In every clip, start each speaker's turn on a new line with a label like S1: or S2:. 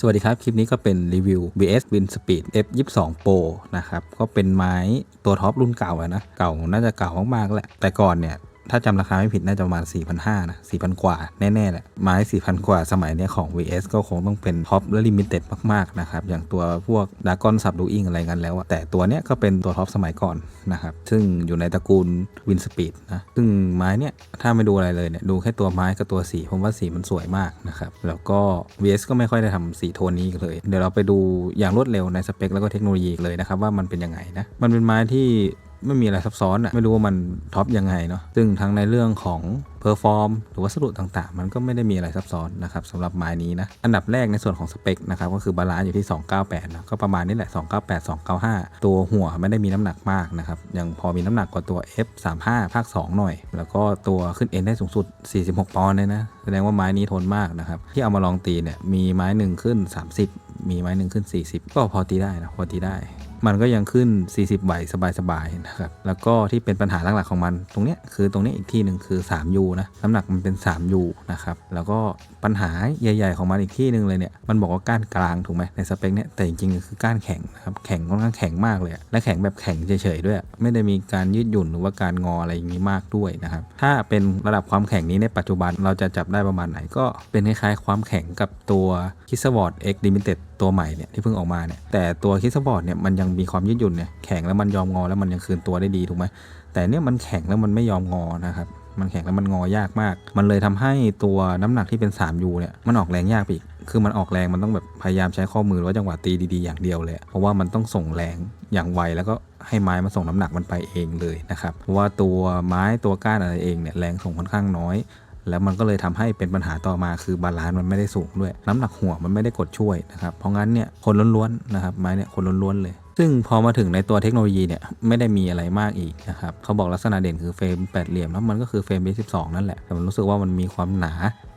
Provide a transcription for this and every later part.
S1: สวัสดีครับ คลิปนี้ก็เป็นรีวิว BS Win Speed F22 Pro นะครับ ก็เป็นไม้ตัวท็อปรุ่นเก่าอะนะ เก่าน่าจะเก่ามากๆแหละ แต่ก่อนเนี่ย ถ้าจำราคาไม่ผิดน่าจะประมาณ 4,500นะ4,000 กว่า แน่ๆแหละไม้ 4,000 กว่าสมัยนี้ของ VS ก็คงต้องเป็นท็อปและลิมิเต็ดมากๆนะครับ อย่างตัวพวกดากอนสับดูอิงอะไรกันแล้วอะแต่ตัวเนี้ยก็เป็นตัวท็อปสมัยก่อนนะครับ ซึ่งอยู่ในตระกูล Win Speed นะซึ่งไม้เนี่ยถ้าไม่ดูอะไรเลยเนี่ยดูแค่ตัวไม้กับตัวสีผมว่าสีมันสวยมากนะครับแล้วก็ VS ก็ไม่ค่อยได้ทำสีโทนนี้เลย เดี๋ยวเราไปดูอย่างรวดเร็วในสเปคแล้วก็เทคโนโลยีเลยนะครับว่ามันเป็นยังไงนะมันเป็นไม้ที่ ไม่มีอะไรซับซ้อนอะไม่รู้ว่ามันท็อปยังไงเนาะซึ่งทั้งในเรื่องของเพอร์ฟอร์มหรือวัสดุต่างๆ มันก็ไม่ได้มีอะไรซับซ้อนนะครับสำหรับไม้นี้นะ อันดับแรกในส่วนของสเปคนะครับก็คือบาลานซ์อยู่ที่ 298นะก็ประมาณนี้แหละ 298 295 ตัวหัวไม่ได้มีน้ำหนักมากนะครับยังพอมีน้ำหนักกว่าตัว F35 ภาค 2 หน่อย แล้วก็ตัวขึ้นเอ็นได้สูงสุด 46 ปอนด์เลยนะแสดงว่าไม้นี้ทนมากนะครับที่เอามาลองตีเนี่ยมีไม้หนึ่งขึ้น 30 มีไม้หนึ่งขึ้น 40 ก็พอตีได้นะพอตีได้ มันก็ยังขึ้น 40ใบสบายๆนะครับ แล้วก็ที่เป็นปัญหาหลักๆของมัน ตรงเนี้ยคือตรงนี้อีกที่หนึ่งคือ 3U นะ น้ำหนักมันเป็น 3U นะครับ แล้วก็ปัญหาใหญ่ๆของมันอีกที่หนึ่งเลยเนี่ย มันบอกว่าก้านกลางถูกไหมในสเปคเนี้ยแต่จริงๆคือก้านแข็งนะครับ แข็งค่อนข้างแข็งมากเลย และแข็งแบบแข็งเฉยๆด้วย ไม่ได้มีการยืดหยุ่นหรือว่าการงออะไรอย่างนี้มากด้วยนะครับ ถ้าเป็นระดับความแข็งนี้ในปัจจุบันเราจะจับได้ประมาณไหนก็เป็นคล้ายๆความแข็งกับตัว k i s s w o r d X Limited ตั ตัวใหม่เนี่ยที่เพิ่งออกมาเนี่ยแต่ตัวคิสบอร์ดเนี่ยมันยังมีความยืดหยุ่นเนี่ยแข็งแล้วมันยอมงอแล้วมันยังคืนตัวได้ดีถูกไหมแต่เนี่ยมันแข็งแล้วมันไม่ยอมงอนะครับมันแข็งแล้วมันงอยากมาก มันเลยทำให้ตัวน้ำหนักที่เป็น 3U เนี่ย มันออกแรงยากไปอีก คือมันออกแรงมันต้องแบบพยายามใช้ข้อมือหรือว่าจังหวะตีดีๆอย่างเดียวเลย เพราะว่ามันต้องส่งแรงอย่างไวแล้วก็ให้ไม้มาส่งน้ำหนักมันไปเองเลยนะครับ เพราะว่าตัวไม้ตัวก้านอะไรเองเนี่ยแรงส่งค่อนข้างน้อย แล้วมันก็เลยทำให้เป็นปัญหาต่อมาคือบาลานซ์มันไม่ได้สูงด้วย น้ำหนักหัวมันไม่ได้กดช่วยนะครับเพราะงั้นเนี่ยคนล้วนๆนะครับไม้เนี่ยคนล้วนๆเลยซึ่งพอมาถึงในตัวเทคโนโลยีเนี่ยไม่ได้มีอะไรมากอีกนะครับเขาบอกลักษณะเด่นคือเฟรมแปดเหลี่ยมแล้วมันก็คือเฟรม B12 นั่นแหละ แต่มันรู้สึกว่ามันมีความหนา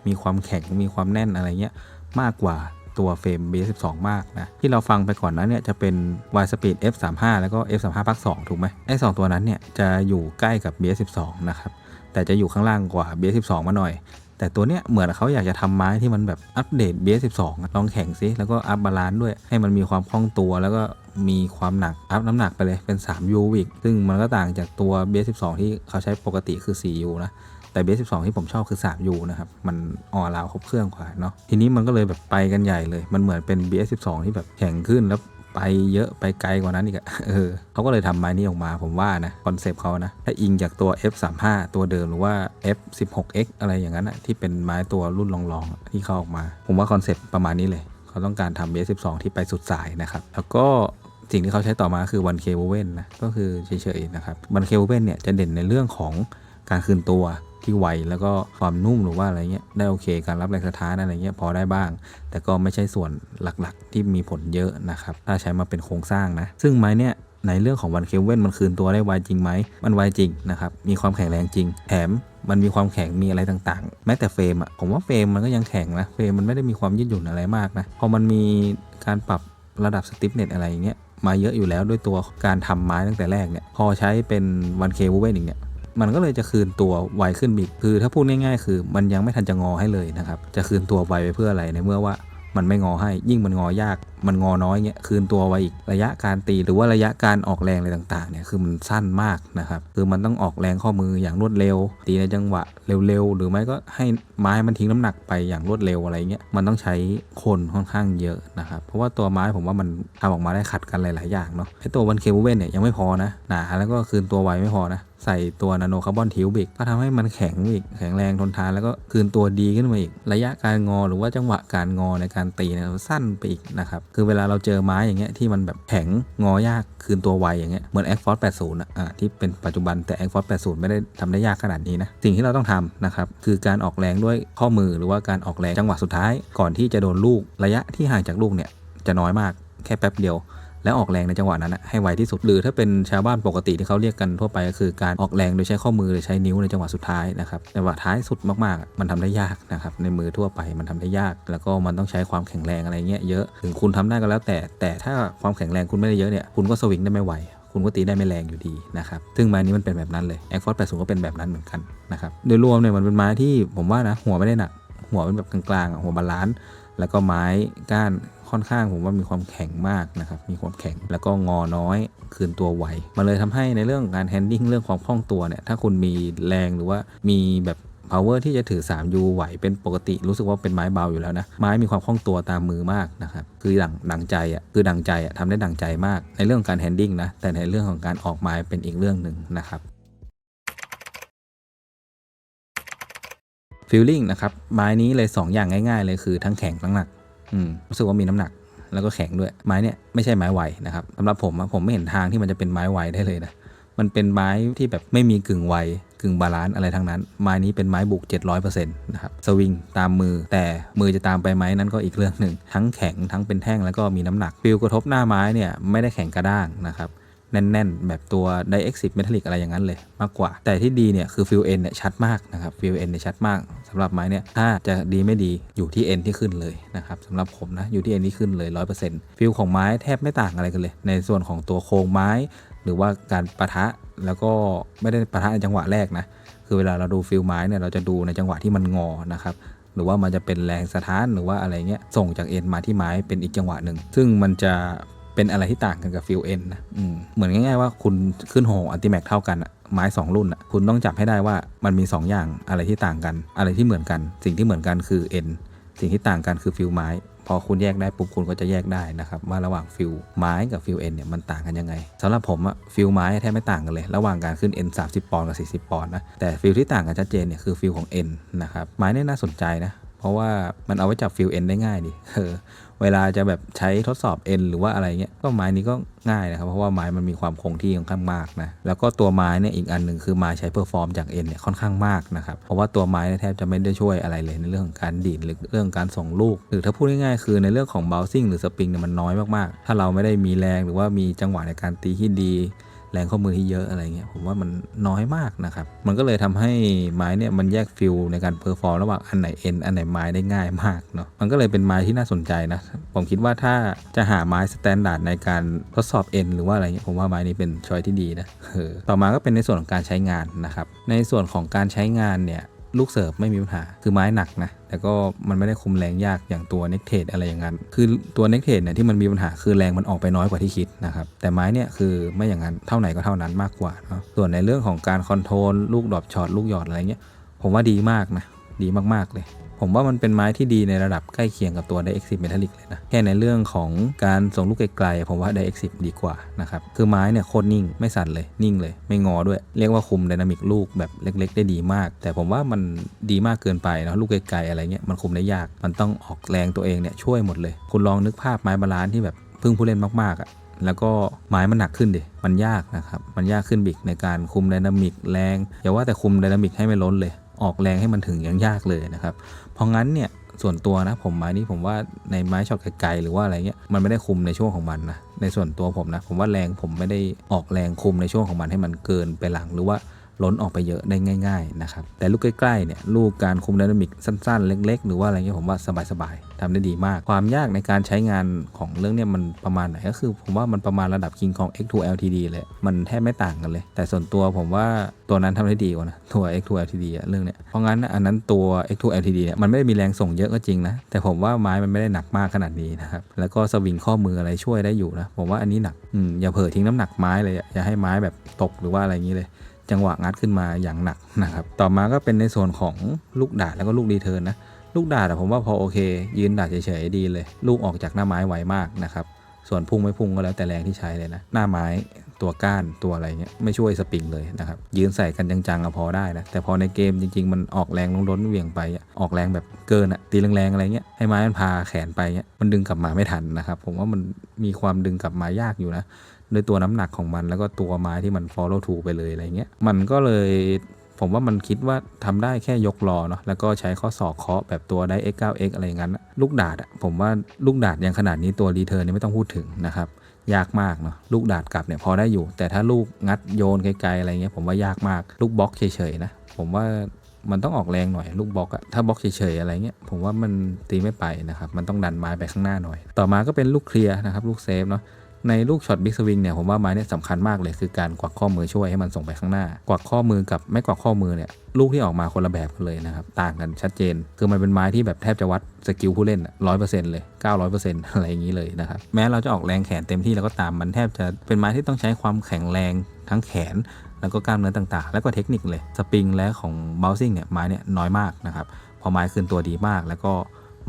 S1: มีความแข็ง มีความแน่นอะไรเงี้ยมากกว่าตัวเฟรม B12 มากนะ ที่เราฟังไปก่อนนั้นเนี่ยจะเป็น Y Speed F35 แล้วก็ F35 ภาค2ถูกไหมไอ้สองตัวนั้นเนี่ยจะอยู่ใกล้กับ B12 นะครับ แต่จะอยู่ข้างล่างกว่า B12 มาหน่อย แต่ตัวเนี้ยเหมือนเขาอยากจะทำไม้ที่มันแบบอัปเดต BS12 ลองแข่งซิแล้วก็อัพบาลานซ์ด้วยให้มันมีความคล่องตัวแล้วก็มีความหนัก อัพน้ำหนักไปเลยเป็น 3U อีกซึ่งมันก็ต่างจากตัว BS12 ที่เขาใช้ปกติคือ 4U นะแต่ BS12 ที่ผมชอบคือ 3U นะครับ มันออราวครบเครื่องกว่าเนาะ ทีนี้มันก็เลยแบบไปกันใหญ่เลย มันเหมือนเป็น BS12 ที่แบบแข็งขึ้นแล้ว ไปเยอะไปไกลกว่านั้นอีกอะเออเขาก็เลยทำไม้นี้ออกมาผมว่านะคอนเซปต์เขานะถ้าอิงจากตัว F35 ตัวเดิมหรือว่า F16X อะไรอย่างนั้นอะที่เป็นไม้ตัวรุ่นรองๆที่เขาออกมา ผมว่าคอนเซปต์ประมาณนี้เลยเขาต้องการทำ B12 ที่ไปสุดสายนะครับแล้วก็สิ่งที่เขาใช้ต่อมาคือ 1K Woven นะก็คือเฉยๆนะครับ 1K Woven เนี่ยจะเด่นในเรื่องของการคืนตัวที่ไวแล้วก็ความนุ่มหรือว่าอะไรเงี้ย ได้โอเค การรับแรงสะท้านอะไรเงี้ยพอได้บ้าง แต่ก็ไม่ใช่ส่วนหลักๆ ที่มีผลเยอะนะครับ ถ้าใช้มาเป็นโครงสร้างนะ ซึ่งไม้เนี่ยในเรื่องของวันเคเว่นมันคืนตัวได้ไวจริงไหม มันไวจริงนะครับ มีความแข็งแรงจริง แถมมันมีความแข็งมีอะไรต่างๆ แม้แต่เฟรมอะผมว่าเฟรมมันก็ยังแข็งนะ เฟรมมันไม่ได้มีความยืดหยุ่นอะไรมากนะ พอมันมีการปรับระดับสติฟเน็ตอะไรอย่างเงี้ยมาเยอะอยู่แล้วด้วยตัวการทำไม้ตั้งแต่แรกเนี่ย พอใช้เป็นวันเคเว่นอีกเนี่ย มันก็เลยจะคืนตัวไวขึ้นอีกคือถ้าพูดง่ายๆ คือ มันยังไม่ทันจะงอให้เลยนะครับ จะคืนตัวไวไปเพื่ออะไรในเมื่อว่ามันไม่งอให้ ยิ่งมันงอยาก มันงอน้อยเงี้ย คืนตัวไวอีก ระยะการตี หรือว่าระยะการออกแรงอะไรต่างๆ เนี่ย คือมันสั้นมากนะครับ คือมันต้องออกแรงข้อมืออย่างรวดเร็ว ตีในจังหวะเร็วๆ หรือไม่ก็ให้ไม้มันทิ้งน้ำหนักไปอย่างรวดเร็วอะไรเงี้ย มันต้องใช้คนค่อนข้างเยอะนะครับ เพราะว่าตัวไม้ผมว่ามันทำออกมาได้ขัดกันหลายๆ อย่างเนาะไอตัววันเคเวนเนี่ยยังไม่พอนะ หนาแล้วก็คืนตัวไวไม่พอนะ ใส่ตัวนาโนคาร์บอนทิวบิกก็ทำให้มันแข็งอีกแข็งแรงทนทานแล้วก็คืนตัวดีขึ้นมาอีก ระยะการงอหรือว่าจังหวะการงอในการตีเนี่ยสั้นไปอีกนะครับคือเวลาเราเจอไม้อย่างเงี้ยที่มันแบบแข็งงอยากคืนตัวไวอย่างเงี้ยเหมือน X Force 80อะที่เป็นปัจจุบันแต่ X Force 80ไม่ได้ทำได้ยากขนาดนี้นะสิ่งที่เราต้องทำนะครับคือการออกแรงด้วยข้อมือหรือว่าการออกแรงจังหวะสุดท้าย ก่อนที่จะโดนลูกระยะที่ห่างจากลูกเนี่ยจะน้อยมากแค่แป๊บเดียว แล้วออกแรงในจังหวะนั้นนะให้ไวที่สุด หรือถ้าเป็นชาวบ้านปกติที่เขาเรียกกันทั่วไปก็คือการออกแรงโดยใช้ข้อมือหรือใช้นิ้วในจังหวะสุดท้ายนะครับจังหวะท้ายสุดมากๆ มันทำได้ยากนะครับในมือทั่วไปมันทำได้ยาก แล้วก็มันต้องใช้ความแข็งแรงอะไรเงี้ยเยอะถึงคุณทำได้ก็แล้วแต่ แต่ถ้าความแข็งแรงคุณไม่ได้เยอะเนี่ยคุณก็สวิงได้ไม่ไวคุณก็ตีได้ไม่แรงอยู่ดีนะครับ ซึ่งไม้นี้มันเป็นแบบนั้นเลย X Force 80ก็เป็นแบบนั้นเหมือนกันนะครับ โดยรวมเนี่ยมันเป็นไม้ที่ผมว่านะหัวไม่ได้หนัก หัวเป็นแบบกลางๆ หัวบาลานซ์ แล้วก็ไม้ก้าน ค่อนข้างผมว่ามีความแข็งมากนะครับ มีความแข็งแล้วก็งอน้อยคืนตัวไวมันเลยทำให้ในเรื่องการแฮนดิ้งเรื่องความคล่องตัวเนี่ยถ้าคุณมีแรงหรือว่ามีแบบ power ที่จะถือ 3U ไหวเป็นปกติรู้สึกว่าเป็นไม้เบาอยู่แล้วนะ ไม้มีความคล่องตัวตามมือมากนะครับ คือดังดังใจอะคือดังใจอะทำได้ดังใจมากในเรื่องของการแฮนดิ้งนะ แต่ในเรื่องของการออกไม้เป็นอีกเรื่องหนึ่งนะครับฟีลลิ่งนะครับไม้นี้เลย 2 อย่างง่าย ๆ เลยคือทั้งแข็งทั้งหนัก รู้สึกว่ามีน้ำหนักแล้วก็แข็งด้วยไม้เนี่ยไม่ใช่ไม้ไวนะครับสำหรับผมผมไม่เห็นทางที่มันจะเป็นไม้ไวได้เลยนะมันเป็นไม้ที่แบบไม่มีกึ่งไวกึ่งบาลานซ์อะไรทั้งนั้น ไม้นี้เป็นไม้บุก 700%นะครับสวิงตามมือแต่มือจะตามไปไหมนั้นก็อีกเรื่องหนึ่ง ทั้งแข็งทั้งเป็นแท่งแล้วก็มีน้ำหนักฟิลกระทบหน้าไม้เนี่ยไม่ได้แข็งกระด้างนะครับแน่นๆ แบบตัว d i e x i v Metallic อะไรอย่างนั้นเลยมากกว่า แต่ที่ดีเนี่ยคือฟิลเอ็นเนี่ยชัดมากนะครับฟิลเอ็นเนี่ยชัดมาก สำหรับไม้เนี่ยถ้าจะดีไม่ดีอยู่ที่เอ็นที่ขึ้นเลยนะครับสำหรับผมนะอยู่ที่เอ็นที่ขึ้นเลย 100%ฟิลของไม้แทบไม่ต่างอะไรกันเลย ในส่วนของตัวโครงไม้ หรือว่าการปะทะแล้วก็ไม่ได้ปะทะในจังหวะแรกนะคือเวลาเราดูฟิลไม้เนี่ยเราจะดูในจังหวะที่มันงอนะครับหรือว่ามันจะเป็นแรงสะท้านหรือว่าอะไรเงี้ยส่งจากเอ็นมาที่ไม้เป็นอีกจังหวะหนึ่งซึ่งมันจะ เป็นอะไรที่ต่างกันกับฟิลเอ็นนะเหมือนง่ายๆว่าคุณขึ้นโฮอัลติแม็กเท่ากันอะไม้ 2 รุ่นอะคุณต้องจับให้ได้ว่ามันมี 2 อย่างอะไรที่ต่างกัน อะไรที่เหมือนกัน สิ่งที่เหมือนกันคือเอ็นสิ่งที่ต่างกันคือฟิลไม้ พอคุณแยกได้ปุ๊บคุณก็จะแยกได้นะครับว่าระหว่างฟิลไม้กับฟิลเอ็นเนี่ยมันต่างกันยังไงสำหรับผมอะฟิลไม้แทบไม่ต่างกันเลย ระหว่างการขึ้น N 30 ปอนด์กับ 40 ปอนด์นะแต่ฟิลที่ต่างกันชัดเจนเนี่ยคือฟิลของ N นะครับไม้เนี่ยน่าสนใจนะเพราะว่ามันเอาไว้จับฟิล N ได้ง่ายดิเออ เวลาจะแบบใช้ทดสอบเอ็นหรือว่าอะไรเงี้ยก็ไม้นี้ก็ง่ายนะครับ เพราะว่าไม้มันมีความคงที่ค่อนข้างมากนะแล้วก็ตัวไม้เนี่ยอีกอันหนึ่งคือไม้ใช้เพอร์ฟอร์มจากเอ็นเนี่ยค่อนข้างมากนะครับเพราะว่าตัวไม้นี่แทบจะไม่ได้ช่วยอะไรเลยในเรื่องของการดีดหรือเรื่องการส่งลูก หรือถ้าพูดง่ายๆคือในเรื่องของบาลซิ่งหรือสปริงเนี่ยมันน้อยมากๆ ถ้าเราไม่ได้มีแรงหรือว่ามีจังหวะในการตีที่ดี แรงข้อมือที่เยอะอะไรเงี้ยผมว่ามันน้อยมากนะครับ มันก็เลยทำให้ไม้เนี่ยมันแยกฟิลในการเพอร์ฟอร์มระหว่างอันไหนเอ็นอันไหนไม้ได้ง่ายมากเนาะมันก็เลยเป็นไม้ที่น่าสนใจนะ ผมคิดว่าถ้าจะหาไม้สแตนดาร์ดในการทดสอบเอ็นหรือว่าอะไรเงี้ยผมว่าไม้นี้เป็นช้อยที่ดีนะเออต่อมาก็เป็นในส่วนของการใช้งานนะครับในส่วนของการใช้งานเนี่ย ลูกเสิร์ฟไม่มีปัญหา คือไม้หนักนะ แต่ก็มันไม่ได้คุมแรงยากอย่างตัวเน็กเทดอะไรอย่างนั้น คือตัวเน็กเทดเนี่ยที่มันมีปัญหาคือแรงมันออกไปน้อยกว่าที่คิดนะครับ แต่ไม้เนี่ยคือไม่อย่างนั้น เท่าไหนก็เท่านั้นมากกว่าเนาะ ส่วนในเรื่องของการคอนโทรลลูกดรอปช็อตลูกหยอดอะไรเงี้ย ผมว่าดีมากนะ ดีมากๆเลย ผมว่ามันเป็นไม้ที่ดีในระดับใกล้เคียงกับตัว d i e x i v Metallic เลยนะ แค่ในเรื่องของการส่งลูกไกลๆผมว่า d i e x i v ดีกว่านะครับ คือไม้เนี่ยโคตรนิ่งไม่สั่นเลยนิ่งเลย ไม่งอด้วย เรียกว่าคุมไดนามิกลูกแบบเล็ก ๆ ได้ดีมาก แต่ผมว่ามันดีมากเกินไปนะลูกไกลๆอะไรเงี้ยมันคุมได้ยาก มันต้องออกแรงตัวเองเนี่ยช่วยหมดเลย คุณลองนึกภาพไม้บาลานซ์ที่แบบพึ่งผู้เล่นมากๆอะแล้วก็ไม้มันหนักขึ้นดิ มันยากนะครับ มันยากขึ้นบิกในการคุมไดนามิกแรง อย่าว่าแต่คุมไดนามิกให้ไม่ล้นเลย ออกแรงให้มันถึงยังยากเลยนะครับ เพราะงั้นเนี่ยส่วนตัวนะผมไม้นี้ผมว่าในไม้ช็อตไกลๆหรือว่าอะไรเงี้ยมันไม่ได้คุมในช่วงของมันนะในส่วนตัวผมนะผมว่าแรงผมไม่ได้ออกแรงคุมในช่วงของมันให้มันเกินไปหลังหรือว่า ล้นออกไปเยอะได้ง่าย ๆนะครับ แต่ลูกใกล้ๆเนี่ยลูกการคุมไดนามิกสั้นๆ เล็ก ๆ หรือว่าอะไรเงี้ยผมว่าสบายๆทำได้ดีมาก ความยากในการใช้งานของเรื่องเนี้ยมันประมาณไหนก็คือ ผมว่ามันประมาณระดับ King ของ X2 LTD เลยมันแทบไม่ต่างกันเลย แต่ส่วนตัวผมว่าตัวนั้นทำได้ดีกว่านะตัว X2 LTD อะเรื่องเนี้ยเพราะงั้นอันนั้นตัว X2 LTD เนี่ยมันไม่ได้มีแรงส่งเยอะก็จริงนะแต่ผมว่าไม้มันไม่ได้หนักมากขนาดนี้นะครับแล้วก็สวิงข้อมืออะไรช่วยได้อยู่นะผมว่าอันนี้หนักอืมอย่าเผลอทิ้งน้ำหนักไม้เลยอะอย่าให้ไม้แบบตกหรือว่าอะไรอย่างนี้เลย จังหวะงัดขึ้นมาอย่างหนักนะครับ ต่อมาก็เป็นในส่วนของลูกดาดแล้วก็ลูกรีเทิร์นนะ ลูกดาดผมว่าพอโอเค ยืนดาดเฉยๆดีเลย ลูกออกจากหน้าไม้ไวมากนะครับ ส่วนพุ่งไม่พุ่งก็แล้วแต่แรงที่ใช้เลยนะ หน้าไม้ตัวก้านตัวอะไรเงี้ยไม่ช่วยสปริงเลยนะครับ ยืนใส่กันจังๆอะพอได้นะแต่พอในเกมจริง ๆ มันออกแรงล้นๆเหวี่ยงไปอออกแรงแบบเกินอะตีแรงๆอะไรเงี้ยให้ไม้มันพาแขนไปเงี้ยมันดึงกลับมาไม่ทันนะครับ ผมว่ามันมีความดึงกลับมายากอยู่นะ ด้วยตัวน้ำหนักของมัน แล้วก็ตัวไม้ที่มัน follow t o ไปเลยอะไรเงี้ยมันก็เลยผมว่ามันคิดว่าทำได้แค่ยกรอเนาะแล้วก็ใช้ข้อศอกเคาะแบบตัวได้ x 9 x อะไรงั้น ลูกดาดผมว่าลูกดาดยังขนาดนี้ตัวรีเทิร์นนี่ไม่ต้องพูดถึงนะครับยากมากเนาะลูกดาดกลับเนี่ยพอได้อยู่ แต่ถ้าลูกงัดโยนไกลๆอะไรเงี้ยผมว่ายากมาก ลูกบล็อกเฉยๆนะผมว่ามันต้องออกแรงหน่อยลูกบล็อกอะถ้าบล็อกเฉยๆอะไรเงี้ยผมว่ามันตีไม่ไปนะครับมันต้องดันไม้ไปข้างหน้าหน่อย ต่อมาก็เป็นลูกเคลียร์นะครับลูกเซฟเนาะ ในลูกช็อตบิ๊กสวิงเนี่ยผมว่าไม้เนี่ยสำคัญมากเลยคือการกวักข้อมือช่วยให้มันส่งไปข้างหน้า กวักข้อมือกับไม่กวักข้อมือเนี่ยลูกที่ออกมาคนละแบบกันเลยนะครับ ต่างกันชัดเจน คือมันเป็นไม้ที่แบบแทบจะวัดสกิลผู้เล่นร้อยเปอร์เซ็นต์เลยเก้าร้อยเปอร์เซ็นต์อะไรอย่างนี้เลยนะครับ แม้เราจะออกแรงแขนเต็มที่แล้วก็ตามมันแทบจะเป็นไม้ที่ต้องใช้ความแข็งแรงทั้งแขน แล้วก็กล้ามเนื้อต่างๆ แล้วก็เทคนิคเลยสปริงและของเบลซิ่งเนี่ยไม้เนี่ยน้อยมากนะครับพอไม้คืนตัวดีมากแล้วก็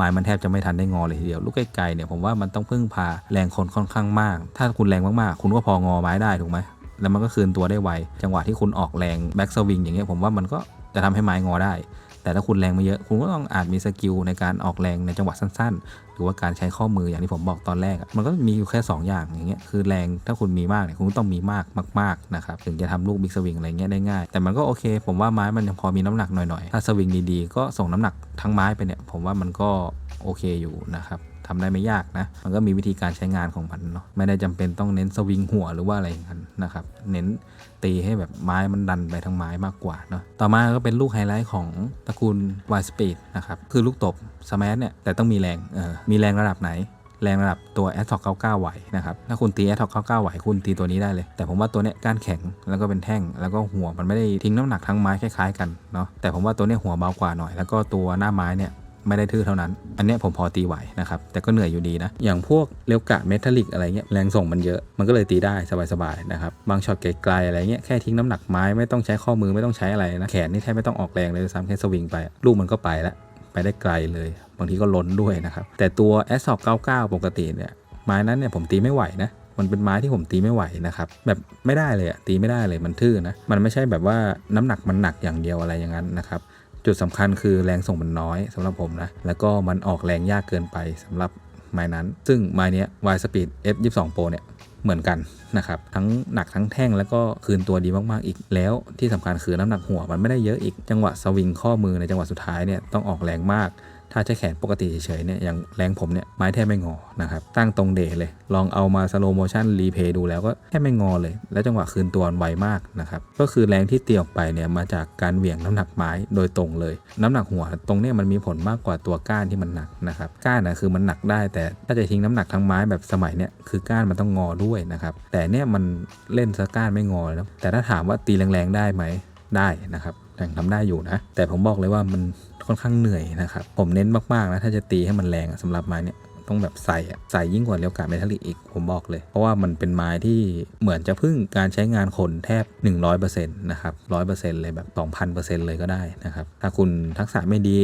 S1: ม้มันแทบจะไม่ทันได้งอเลยทีเดียว ลูกไกลๆเนี่ยผมว่ามันต้องพึ่งพาแรงคนค่อนข้างมาก ถ้าคุณแรงมากๆ คุณก็พองอไม้ได้ถูกไหมแล้วมันก็คืนตัวได้ไว จังหวะที่คุณออกแรงแบ็กสวิงอย่างเงี้ยผมว่ามันก็จะทำให้ไม้งอได้ แต่ถ้าคุณแรงมาเยอะ คุณก็ต้องอาจมีสกิลในการออกแรงในจังหวะสั้น ๆ หรือว่าการใช้ข้อมืออย่างที่ผมบอกตอนแรก มันก็มีอยู่แค่ 2 อย่างอย่างเงี้ย คือแรงถ้าคุณมีมากเนี่ยคุณต้องมีมากมากๆนะครับ ถึงจะทำลูกบิ๊กสวิงอะไรเงี้ยได้ง่าย แต่มันก็โอเค ผมว่าไม้มันยังพอมีน้ำหนักหน่อยๆ ถ้าสวิงดีๆ ก็ส่งน้ำหนักทั้งไม้ไปเนี่ย ผมว่ามันก็โอเคอยู่นะครับ ทำได้ไม่ยากนะ มันก็มีวิธีการใช้งานของมันเนาะ ไม่ได้จำเป็นต้องเน้นสวิงหัวหรือว่าอะไรอย่างนั้นนะครับ เน้นตีให้แบบไม้มันดันไปทางไม้มากกว่าเนาะ ต่อมาก็เป็นลูกไฮไลท์ของตระกูล Y Speed นะครับ คือลูกตบสมัเนี่ยแต่ต้องมีแรง เออ มีแรงระดับไหนแรงระดับตัว a s t o 99 ไหวนะครับ ถ้าคุณตี a s t o 99 ไหว คุณตีตัวนี้ได้เลย แต่ผมว่าตัวเนี้ยก้านแข็ง แล้วก็เป็นแท่ง แล้วก็หัวมันไม่ได้ทิ้งน้ำหนักทั้งไม้คล้ายๆกันเนาะ แต่ผมว่าตัวเนี้ยหัวเบากว่าหน่อย แล้วก็ตัวหน้าไม้เนี่ย ไม่ได้ทื่อเท่านั้น อันนี้ผมพอตีไหวนะครับ แต่ก็เหนื่อยอยู่ดีนะ อย่างพวกเรยวกะเมทัลลิกอะไรเงี้ยแรงส่งมันเยอะ มันก็เลยตีได้สบายๆนะครับ บางช็อตไกลๆอะไรเงี้ยแค่ทิ้งน้ำหนักไม้ไม่ต้องใช้ข้อมือไม่ต้องใช้อะไรนะ แขนนี่แทบไม่ต้องออกแรงเลยซ้ำแค่สวิงไป ลูกมันก็ไปแล้วไปได้ไกลเลย บางทีก็ล้นด้วยนะครับ แต่ตัว s 2 9 9 ปกติเนี่ยไม้นั้นเนี่ยผมตีไม่ไหวนะมันเป็นไม้ที่ผมตีไม่ไหวนะครับ แบบไม่ได้เลยอะตีไม่ได้เลยมันทื่อนะ มันไม่ใช่แบบว่าน้ำหนักมันหนักอย่างเดียวอะไรอย่างนั้นนะครับ จุดสำคัญคือแรงส่งมันน้อยสำหรับผมนะ แล้วก็มันออกแรงยากเกินไปสำหรับไม้นั้น ซึ่งไม้นี้ย Y Speed F 2 2 Pro เนี่ยเหมือนกันนะครับ ทั้งหนักทั้งแท่งแล้วก็คืนตัวดีมากๆอีกแล้วที่สำคัญคือน้ำหนักหัวมันไม่ได้เยอะอีกจังหวะสวิงข้อมือในจังหวะสุดท้ายเนี่ยต้องออกแรงมาก ถ้าใช้แขนปกติเฉยๆเนี่ยอย่างแรงผมเนี่ยไม้แทบไม่งอนะครับตั้งตรงเดะเลย ลองเอามาสโลโมชั่นรีเพย์ดูแล้วก็แทบไม่งอเลย แล้วจังหวะคืนตัวไวมากนะครับก็คือแรงที่ตีออกไปเนี่ยมาจากการเหวี่ยงน้ำหนักไม้โดยตรงเลย น้ำหนักหัวตรงเนี้ยมันมีผลมากกว่าตัวก้านที่มันหนักนะครับก้านนะคือมันหนักได้ แต่ถ้าจะทิ้งน้ำหนักทั้งไม้แบบสมัยเนี่ยคือก้านมันต้องงอด้วยนะครับแต่เนี่ยมันเล่นซะก้านไม่งอเลยนะแต่ถ้าถามว่าตีแรงๆได้ไหมได้นะครับ ยังทำได้อยู่นะ แต่ผมบอกเลยว่ามันค่อนข้างเหนื่อยนะครับผมเน้นมากๆนะถ้าจะตีให้มันแรงอะสำหรับไม้เนี่ยต้องแบบใส่ใส่ยิ่งกว่าเรียวกาเมทัลลิกอีกผมบอกเลย เพราะว่ามันเป็นไม้ที่เหมือนจะพึ่งการใช้งานคนแทบ 100%นะครับ100%เลยแบบ 2,000%เลยก็ได้นะครับถ้าคุณทักษะไม่ดี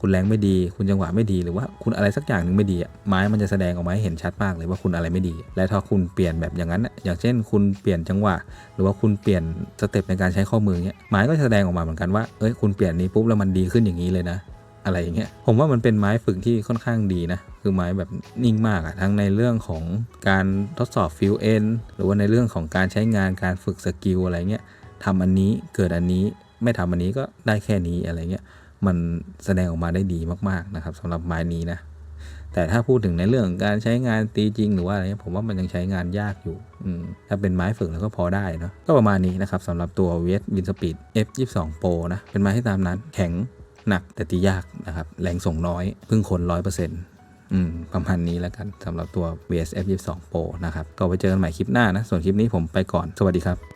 S1: คุณแรงไม่ดี คุณจังหวะไม่ดี หรือว่าคุณอะไรสักอย่างหนึ่งไม่ดีไม้มันจะแสดงออกมาให้เห็นชัดมากเลยว่าคุณอะไรไม่ดี และถ้าคุณเปลี่ยนแบบอย่างนั้น อย่างเช่น คุณเปลี่ยนจังหวะ หรือว่าคุณเปลี่ยนสเต็ปในการใช้ข้อมือเงี้ยไม้ก็จะแสดงออกมาเหมือนกันว่าเอ้ยคุณเปลี่ยนนี้ปุ๊บแล้วมันดีขึ้นอย่างนี้เลยนะ อะไรอย่างเงี้ยผมว่ามันเป็นไม้ฝึกที่ค่อนข้างดีนะคือไม้แบบนิ่งมากอะทั้งในเรื่องของการทดสอบฟิลเอนหรือว่าในเรื่องของการใช้งานการฝึกสกิลอะไรเงี้ยทำอันนี้เกิดอันนี้ไม่ทำอันนี้ก็ได้แค่นี้อะไรเงี้ย มันแสดงออกมาได้ดีมาก ๆ นะครับสำหรับไม้นี้นะ แต่ถ้าพูดถึงในเรื่องของการใช้งานตีจริง หรือว่าอะไรเงี้ยผมว่ามันยังใช้งานยากอยู่อืถ้าเป็นไม้ฝึกแล้วก็พอได้เนาะก็ประมาณนี้นะครับสำหรับตัวเวสวินสปีด F 2 2 Pro นะเป็นไม้ที่ตามนั้นแข็งหนักแต่ตียากนะครับแรงส่งน้อยพึ่งคนร้อยเปอร์เซ็นต์ประมาณนี้แล้วกันสำหรับตัว VSF 22 Pro นะครับ ก็ไปเจอกันใหม่คลิปหน้านะ ส่วนคลิปนี้ผมไปก่อน สวัสดีครับ